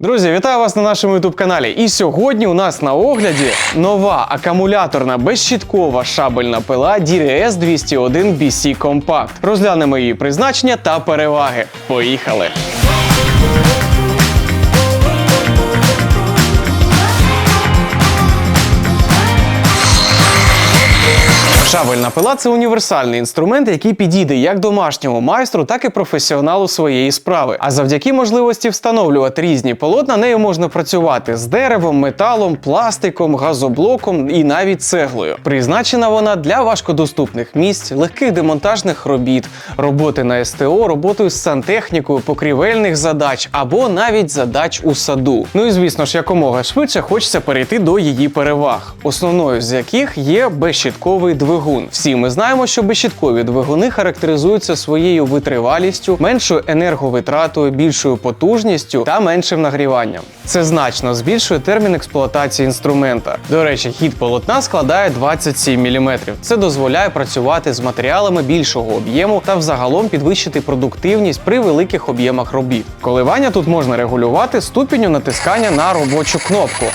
Друзі, вітаю вас на нашому youtube каналі. І сьогодні у нас на огляді нова акумуляторна безщіткова шабельна пила DRS 201 BC Compact. Розглянемо її призначення та переваги. Поїхали! Шабельна пила це універсальний інструмент, який підійде як домашньому майстру, так і професіоналу своєї справи. А завдяки можливості встановлювати різні полотна, нею можна працювати з деревом, металом, пластиком, газоблоком і навіть цеглою. Призначена вона для важкодоступних місць, легких демонтажних робіт, роботи на СТО, роботою з сантехнікою, покрівельних задач або навіть задач у саду. Ну і звісно ж, якомога швидше хочеться перейти до її переваг, основною з яких є безщітковий двигун. Всі ми знаємо, що безщіткові двигуни характеризуються своєю витривалістю, меншою енерговитратою, більшою потужністю та меншим нагріванням. Це значно збільшує термін експлуатації інструмента. До речі, хід полотна складає 27 мм. Це дозволяє працювати з матеріалами більшого об'єму та взагалом підвищити продуктивність при великих об'ємах робіт. Коливання тут можна регулювати ступінню натискання на робочу кнопку.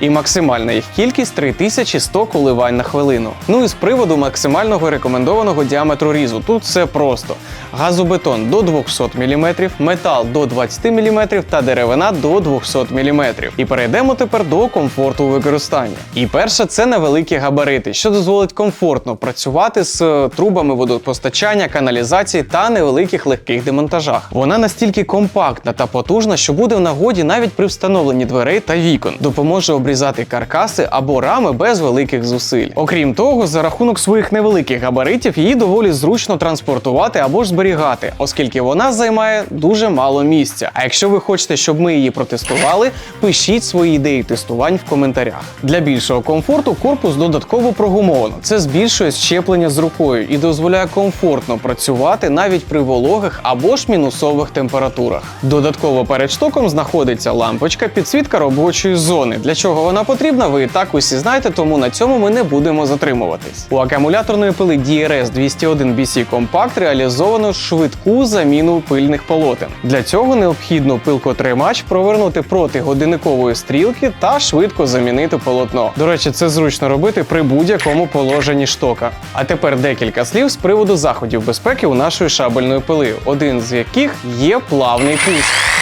І максимальна їх кількість 3100 коливань на хвилину. Ну і з приводу максимального рекомендованого діаметру різу. Тут все просто: газобетон до 200 мм, метал до 20 мм та деревина до 200 мм. І перейдемо тепер до комфорту використання. І перше, це невеликі габарити, що дозволить комфортно працювати з е, трубами водопостачання, каналізації та невеликих легких демонтажах. Вона настільки компактна та потужна, що буде в нагоді навіть при встановленні дверей та вікон. Допоможе обрізати каркаси або рами без великих зусиль. Окрім того, за рахунок своїх невеликих габаритів її доволі зручно транспортувати або ж зберігати, оскільки вона займає дуже мало місця. А якщо ви хочете, щоб ми її протестували, пишіть свої ідеї тестувань в коментарях. Для більшого комфорту корпус додатково прогумовано. Це збільшує щеплення з рукою і дозволяє комфортно працювати навіть при вологих або ж мінусових температурах. Додатково перед штоком знаходиться лампочка підсвітка робочої зони. Для чого вона потрібна, ви і так усі знаєте, тому на цьому ми не будемо затримуватись. У акумуляторної пили DRS 201 BC Compact реалізовано швидку заміну пильних полотен. Для цього необхідно пилкотримач провернути проти годинникової стрілки та швидко замінити полотно. До речі, це зручно робити при будь-якому положенні штока. А тепер декілька слів з приводу заходів безпеки у нашої шабельної пили, один з яких є плавний пуск.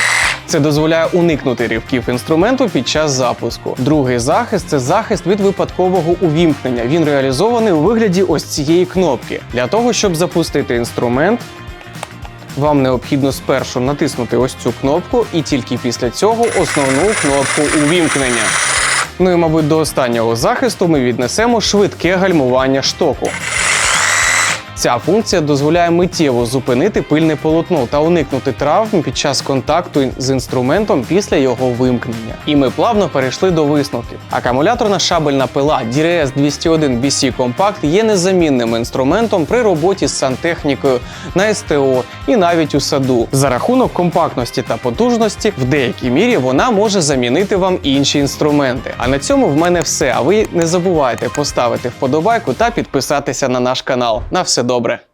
Це дозволяє уникнути ривків інструменту під час запуску. Другий захист це захист від випадкового увімкнення. Він реалізований у вигляді ось цієї кнопки. Для того, щоб запустити інструмент, вам необхідно спершу натиснути ось цю кнопку і тільки після цього основну кнопку увімкнення. Ну і, мабуть, до останнього захисту ми віднесемо швидке гальмування штоку. Ця функція дозволяє миттєво зупинити пильне полотно та уникнути травм під час контакту з інструментом після його вимкнення. І ми плавно перейшли до висновків. Акумуляторна шабельна пила DRS 201 BC Compact є незамінним інструментом при роботі з сантехнікою на СТО і навіть у саду. За рахунок компактності та потужності, в деякій мірі вона може замінити вам інші інструменти. А на цьому в мене все. А ви не забувайте поставити вподобайку та підписатися на наш канал. На все добре.